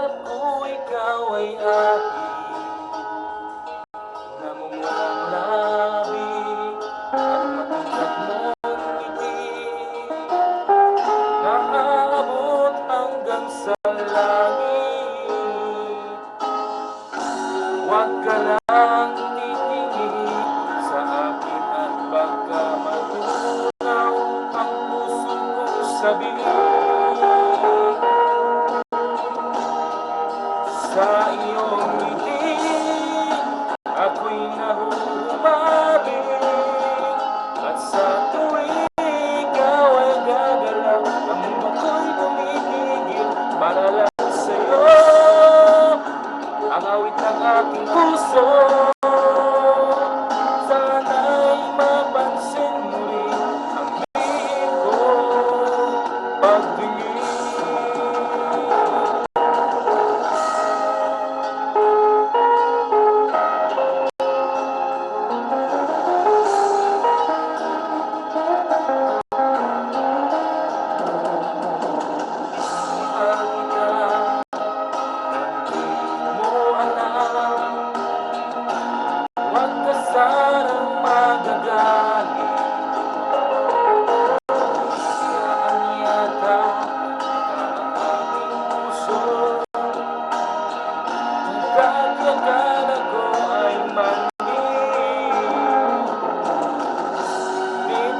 pangarap ko ikaw ay akin Namumulong labi at matigat mong ngiti Nakaabot hanggang sa langit Huwag ka lang titingin sa Our Queen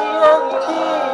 young king.